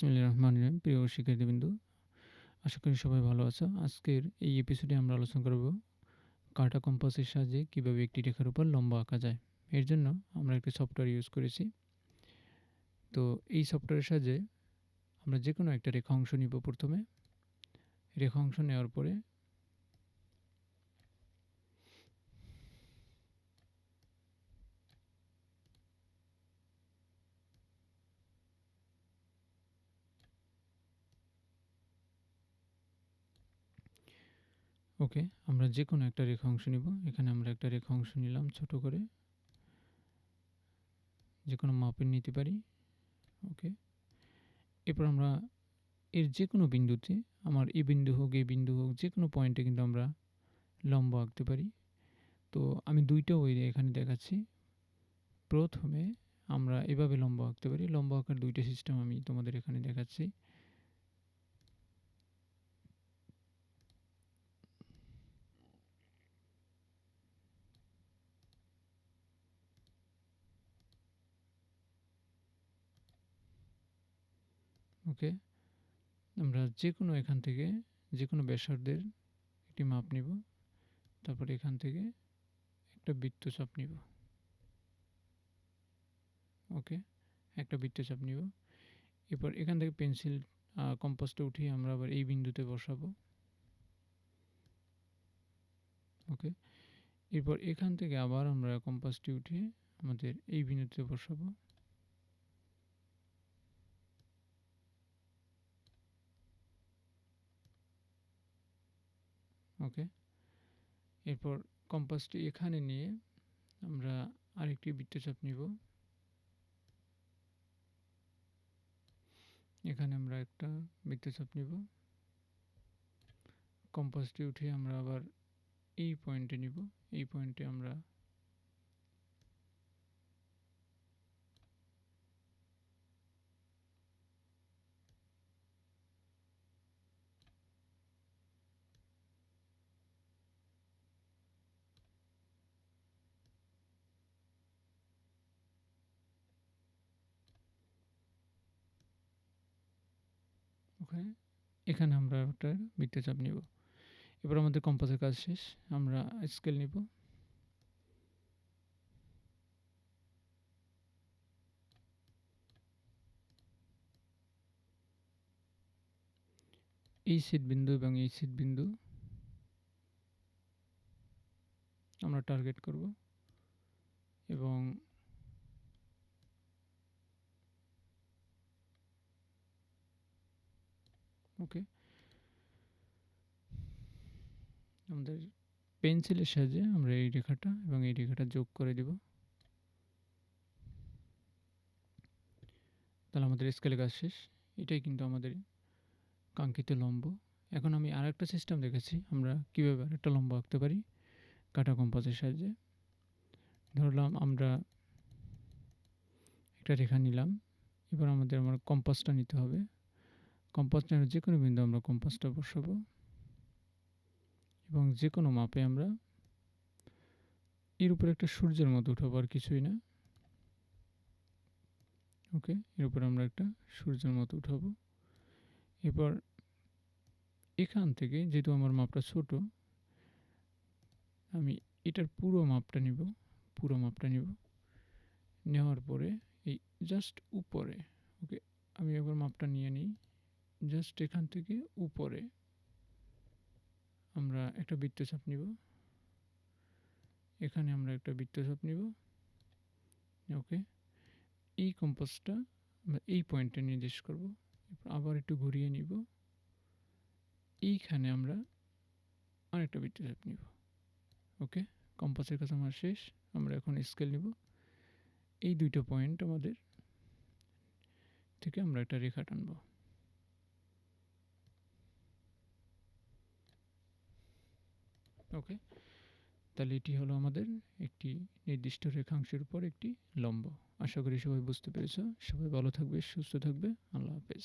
বিসমিল্লাহির রহমান রহিম। প্রিয় শিক্ষার্থীবৃন্দু, আশা করি সবাই ভালো আছো। আজকের এই এপিসোডে আমরা আলোচনা করব কাটা কম্পাসের সাহায্যে কীভাবে একটি রেখার উপর লম্বা আঁকা যায়। এর জন্য আমরা একটি সফটওয়্যার ইউজ করেছি। তো এই সফটওয়্যারের সাহায্যে আমরা যে কোনো একটা রেখা অংশ নিব প্রথমে। রেখা অংশ নেওয়ার পরে ওকে, আমরা যে কোনো একটা রেখা অংশ নিব। এখানে আমরা একটা রেখা অংশ নিলাম ছোট করে। যে কোনো মাপের নিতে পারি। ওকে। এরপর আমরা এর যে কোনো বিন্দুতে, আমার এই বিন্দু হোক এই বিন্দু হোক যে কোনো পয়েন্টে কিন্তু আমরা লম্ব আঁকতে পারি। তো আমি দুইটা ওই এখানে দেখাচ্ছি। প্রথমে আমরা এভাবে লম্ব আঁকতে পারি। লম্ব আঁকার দুইটা সিস্টেম আমি তোমাদের এখানে দেখাচ্ছি। ওকে? আমরা যে কোনো এখান থেকে যে কোনো ব্যাসার্ধের একটি মাপ নিব। তারপর এখান থেকে একটা বৃত্তচাপ নিব। ওকে? একটা বৃত্তচাপ নিব। এরপর এখান থেকে পেন্সিল কম্পাসটা উঠিয়ে আমরা আবার এই বিন্দুতে বসাবো। ওকে? এরপর এখান থেকে আবার আমরা কম্পাসটি উঠিয়ে আমাদের এই বিন্দুতে বসাবো। ওকে এরপর কম্পাসটি এখানে নিয়ে আমরা আরেকটি বৃত্তচাপ নিব। এখানে আমরা একটা বৃত্তচাপ নিব। কম্পাসটি উঠে আমরা আবার এই পয়েন্টে নিব। এই পয়েন্টে আমরা ওখানে এখানে আমরা একটা বৃত্তচাপ নিব। এবার আমাদের কম্পাসের কাজ শেষ, আমরা স্কেল নিব। এই বিন্দু এবং এই বিন্দু আমরা টার্গেট করব এবং ওকে। আমাদের পেন্সিলের সাহায্যে আমরা এই রেখাটা এবং এই রেখাটা যোগ করে দিব। তাহলে আমাদের স্কেলে কাজ শেষ। এটাই কিন্তু আমাদের কাঙ্ক্ষিত লম্ব। এখন আমি আর একটা সিস্টেম দেখেছি। আমরা কীভাবে আরেকটা লম্ব আঁকতে পারি কাটা কম্পাসের সাহায্যে। ধরলাম আমরা একটা রেখা নিলাম। এবার আমাদের আমার কম্পাসটা নিতে হবে। কম্পাস নেওয়ার যে কোনো বিন্দু আমরা কম্পাসটা বসাবো। এবং যে কোনো মাপে আমরা এর উপরে একটা সূর্যের মতো উঠাবো আর কিছুই না। ওকে, এর উপরে আমরা একটা সূর্যের মতো উঠাবো। এরপর এখান থেকে যেহেতু আমার মাপটা ছোট, আমি এটার পুরো মাপটা নিব, পুরো মাপটা নিব। নেওয়ার পরে এই জাস্ট উপরে, ওকে, আমি একবার মাপটা নিয়ে নিই। জাস্ট এখান থেকে উপরে আমরা একটা বৃত্তচাপ নিব। এখানে আমরা একটা বৃত্তচাপ নিব। ওকে? এই কম্পাসটা আমরা এই পয়েন্টে নির্দেশ করব। আবার একটু ঘুরিয়ে নিব। এইখানে আমরা আরেকটা বৃত্তচাপ নিব। ওকে? কম্পাসের কাছে আমার শেষ। আমরা এখন স্কেল নিব। এই দুইটা পয়েন্ট আমাদের থেকে আমরা একটা রেখা টানবো। ওকে? তাহলে এটি হলো আমাদের একটি নির্দিষ্ট রেখাংশের উপর একটি লম্ব। আশা করি সবাই বুঝতে পেরেছ। সবাই ভালো থাকবে, সুস্থ থাকবে। আল্লাহ হাফেজ।